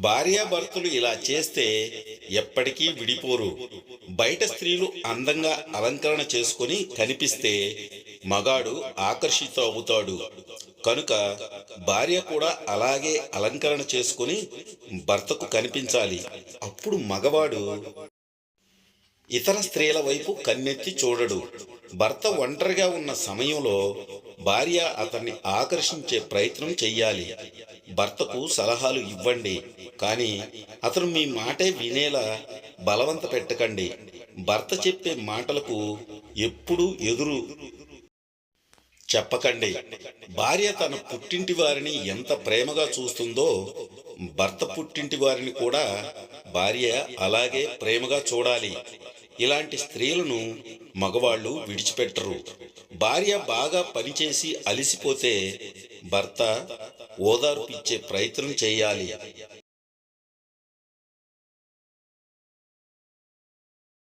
భార్యాభర్తలు ఇలా చేస్తే ఎప్పటికీ విడిపోరు. బయట స్త్రీలు అందంగా అలంకరణ చేసుకొని కనిపిస్తే మగాడు ఆకర్షిత అవుతాడు. కనుక భార్య కూడా అలాగే అలంకరణ చేసుకొని భర్తకు కనిపించాలి. అప్పుడు మగవాడు ఇతర స్త్రీల వైపు కన్నెత్తి చూడడు. భర్త ఒంటరిగా ఉన్న సమయంలో భార్య అతన్ని ఆకర్షించే ప్రయత్నం చెయ్యాలి. భర్తకు సలహాలు ఇవ్వండి. కానీ అతను మీ మాటే వినేలా బలవంత పెట్టకండి. భర్త చెప్పే మాటలకు ఎప్పుడూ ఎదురు చెప్పకండి. భార్య తన పుట్టింటి వారిని ఎంత ప్రేమగా చూస్తుందో భర్త పుట్టింటి వారిని కూడా భార్య అలాగే ప్రేమగా చూడాలి. ఇలాంటి స్త్రీలను మగవాళ్ళు విడిచిపెట్టరు. భార్య బాగా పనిచేసి అలిసిపోతే భర్త ఓదార్పు ఇచ్చే ప్రయత్నం చేయాలి.